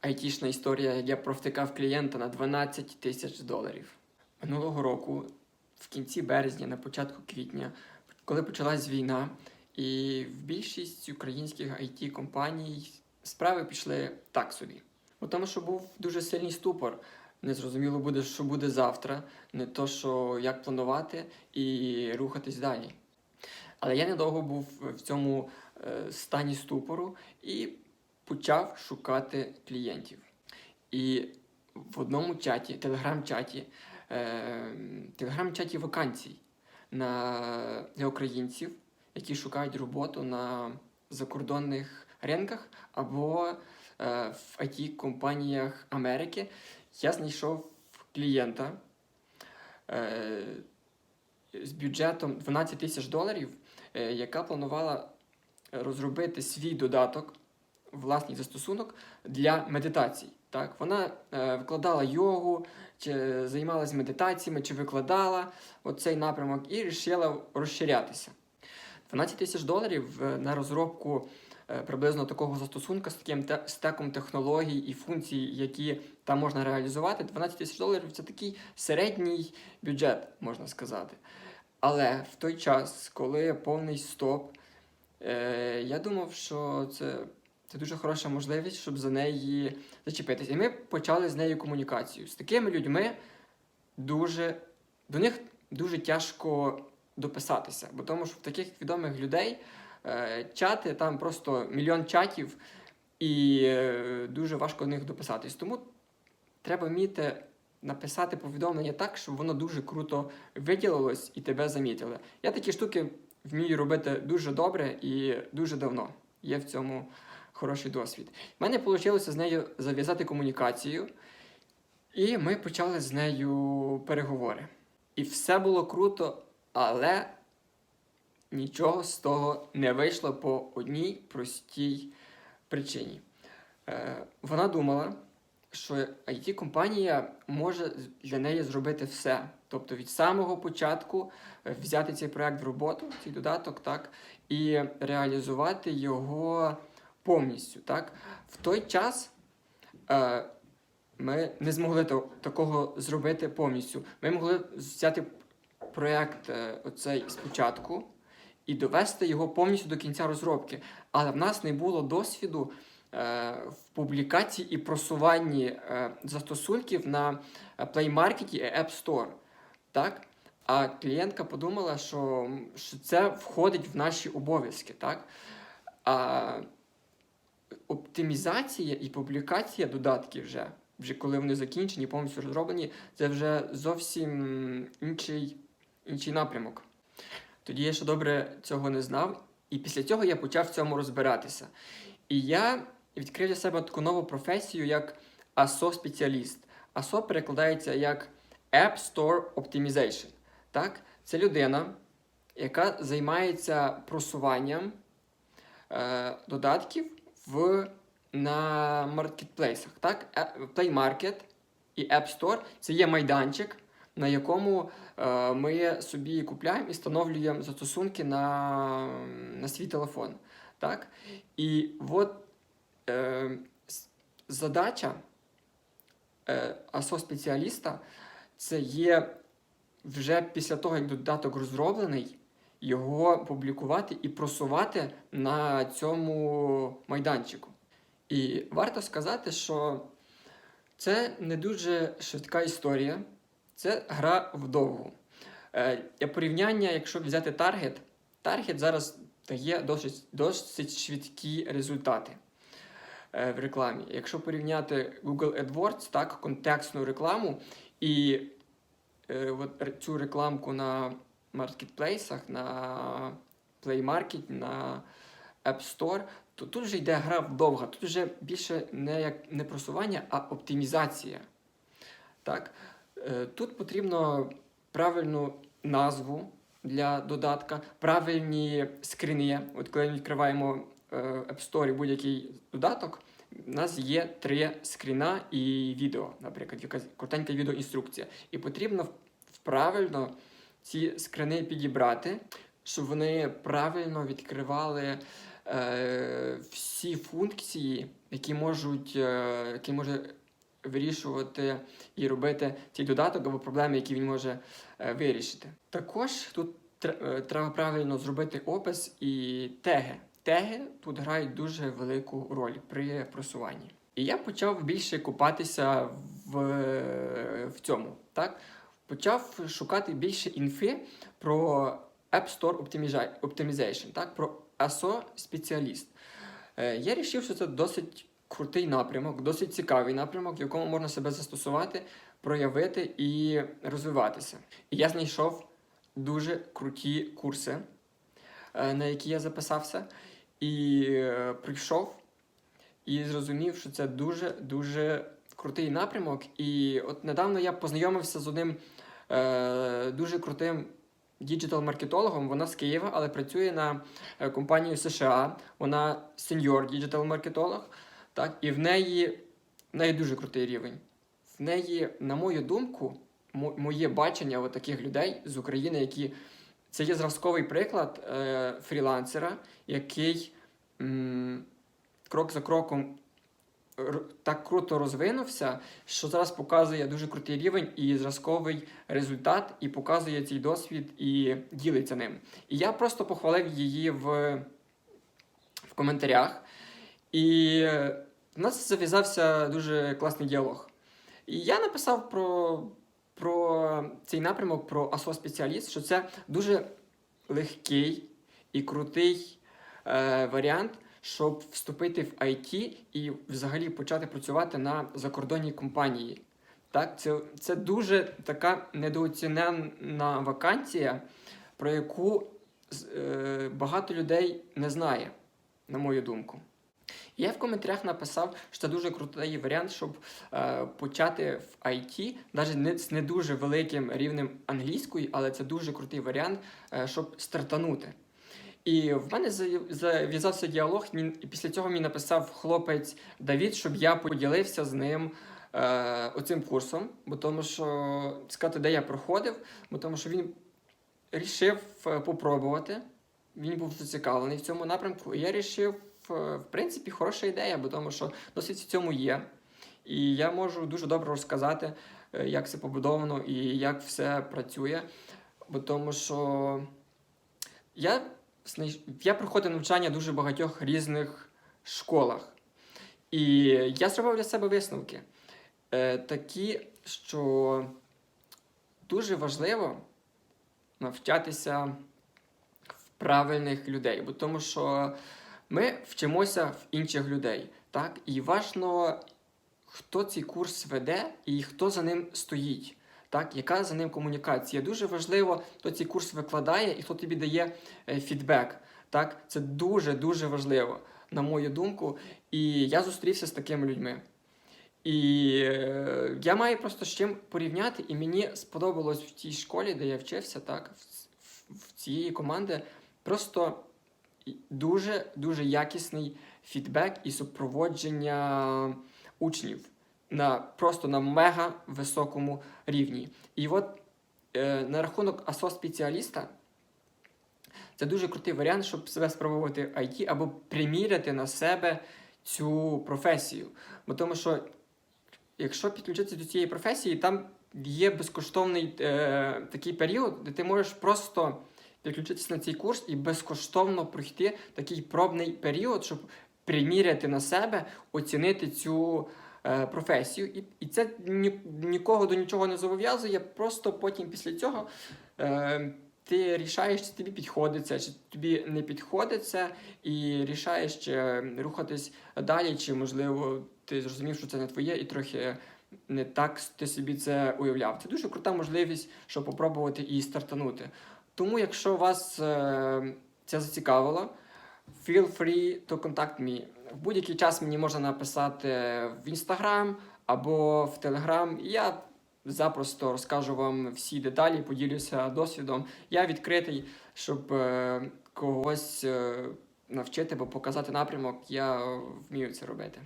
айтішна історія, як я провтикав клієнта на 12 тисяч доларів. Минулого року, в кінці березня, на початку квітня, коли почалась війна, і в більшість українських it компаній справи пішли так собі. Бо Тому що був дуже сильний ступор. Незрозуміло буде, що буде завтра, не то, що як планувати і рухатись далі. Але я недовго був в цьому е, стані ступору і почав шукати клієнтів. І в одному чаті, телеграм-чаті, е, телеграм-чаті вакансій на, для українців, які шукають роботу на закордонних ринках або е, в it компаніях Америки, я знайшов клієнта е, з бюджетом 12 тисяч доларів, е, яка планувала розробити свій додаток, власний застосунок для медитацій. Так, вона е, викладала йогу, чи займалась медитаціями, чи викладала оцей напрямок і вирішила розширятися. 12 тисяч доларів е, на розробку е, приблизно такого застосунка з таким те- стеком технологій і функцій, які там можна реалізувати. 12 тисяч доларів це такий середній бюджет, можна сказати. Але в той час, коли повний стоп, е, я думав, що це, це дуже хороша можливість, щоб за неї зачепитися. І ми почали з нею комунікацію. З такими людьми дуже до них дуже тяжко дописатися, бо тому що в таких відомих людей е, чати там просто мільйон чатів, і е, дуже важко до них дописатись. Тому треба вміти написати повідомлення так, щоб воно дуже круто виділилось і тебе замітили. Я такі штуки вмію робити дуже добре і дуже давно. Є в цьому хороший досвід. У мене вийшло з нею зав'язати комунікацію, і ми почали з нею переговори. І все було круто, але нічого з того не вийшло по одній простій причині. Е, вона думала, що IT-компанія може для неї зробити все. Тобто від самого початку е, взяти цей проект в роботу, цей додаток, так, і реалізувати його повністю. Так. В той час е, ми не змогли такого зробити повністю. Ми могли взяти проект е, оцей спочатку і довести його повністю до кінця розробки. Але в нас не було досвіду е, в публікації і просуванні е, застосунків на Play Market і App Store. Так? А клієнтка подумала, що, що це входить в наші обов'язки. Так? А оптимізація і публікація додатків вже, вже коли вони закінчені, повністю розроблені, це вже зовсім інший, інший напрямок. Тоді я ще добре цього не знав, і після цього я почав в цьому розбиратися. І я відкрив для себе таку нову професію, як ASO-спеціаліст. ASO перекладається як App Store Optimization. Так? Це людина, яка займається просуванням е, додатків в, на маркетплейсах. Так? Е, Play Market і App Store це є майданчик, на якому е, ми собі купляємо і встановлюємо застосунки на, на свій телефон. Так? І от е, задача е, АСО-спеціаліста це є вже після того, як додаток розроблений, його публікувати і просувати на цьому майданчику. І варто сказати, що це не дуже швидка історія, це гра вдовгу. Е, Для порівняння, якщо взяти таргет, таргет зараз дає досить, досить швидкі результати е, в рекламі. Якщо порівняти Google AdWords, так, контекстну рекламу і е, от цю рекламку на маркетплейсах, на Play Market, на App Store, то тут вже йде гра вдовга. Тут вже більше не як не просування, а оптимізація. Так? Е, Тут потрібно правильну назву для додатка, правильні скрини. От коли ми відкриваємо е, App Store будь-який додаток, у нас є три скріна і відео, наприклад, якась коротенька відеоінструкція. І потрібно правильно ці скрини підібрати, щоб вони правильно відкривали е, всі функції які можуть, е, які може вирішувати і робити цей додаток або проблеми, які він може е, вирішити. Також тут е, треба правильно зробити опис і теги. Теги тут грають дуже велику роль при просуванні. І я почав більше купатися в, в цьому. Так? Почав шукати більше інфи про App Store Optimization, так? про ASO спеціаліст. Е, Я вирішив, що це досить крутий напрямок, досить цікавий напрямок, в якому можна себе застосувати, проявити і розвиватися. І я знайшов дуже круті курси, е, на які я записався, і е, прийшов і зрозумів, що це дуже дуже крутий напрямок. І от недавно я познайомився з одним е, дуже крутим діджитал-маркетологом. Вона з Києва, але працює на е, компанію США. Вона сеньор діджитал-маркетолог. Так, і в неї, в неї дуже крутий рівень. В неї, на мою думку, мо- моє бачення от таких людей з України, які це є зразковий приклад е, фрілансера, який м, крок за кроком так круто розвинувся, що зараз показує дуже крутий рівень і зразковий результат, і показує цей досвід і ділиться ним. І я просто похвалив її в, в коментарях. І е, в нас зав'язався дуже класний діалог. І я написав про, про цей напрямок, про АСО спеціаліст, що це дуже легкий і крутий е, варіант, щоб вступити в IT і взагалі почати працювати на закордонній компанії. Так, це, це дуже така недооцінена вакансія, про яку е, багато людей не знає, на мою думку. Я в коментарях написав, що це дуже крутий варіант, щоб е, почати в IT, навіть не з не дуже великим рівнем англійської, але це дуже крутий варіант, е, щоб стартанути. І в мене зав'язався діалог, він- після цього мені написав хлопець Давід, щоб я поділився з ним е, оцим курсом, бо тому що сказати, де я проходив, бо тому що він рішив е, попробувати. Він був зацікавлений в цьому напрямку, і я рішив, е, в принципі, хороша ідея, бо тому що досить в цьому є. І я можу дуже добре розказати, е, як це побудовано і як все працює. Бо тому що я, я проходив навчання в дуже багатьох різних школах. І я зробив для себе висновки. Е, такі, що дуже важливо навчатися в правильних людей, бо тому що ми вчимося в інших людей, так? І важно, хто цей курс веде і хто за ним стоїть. Так, яка за ним комунікація? Дуже важливо, хто цей курс викладає і хто тобі дає е, фідбек. Так, це дуже дуже важливо, на мою думку. І я зустрівся з такими людьми. І е, я маю просто з чим порівняти, і мені сподобалось в тій школі, де я вчився, так, в, цієї команди, просто дуже дуже якісний фідбек і супроводження учнів на просто на мега високому рівні. І от е, на рахунок АСО спеціаліста. Це дуже крутий варіант, щоб себе спробувати IT або приміряти на себе цю професію. Бо тому що, якщо підключитися до цієї професії, там є безкоштовний е, такий період, де ти можеш просто підключитися на цей курс і безкоштовно пройти такий пробний період, щоб приміряти на себе, оцінити цю професію. І, і це ні, нікого до нічого не зобов'язує, просто потім після цього. Е, ти рішаєш, чи тобі підходить це, чи тобі не підходить це, і рішаєш, чи рухатись далі, чи можливо ти зрозумів, що це не твоє, і трохи не так ти собі це уявляв. Це дуже крута можливість, щоб попробувати і стартанути. Тому, якщо вас е, це зацікавило, feel free to contact me. В будь-який час мені можна написати в інстаграм або в телеграм. Я запросто розкажу вам всі деталі, поділюся досвідом. Я відкритий, щоб е, когось е, навчити або показати напрямок. Я вмію це робити.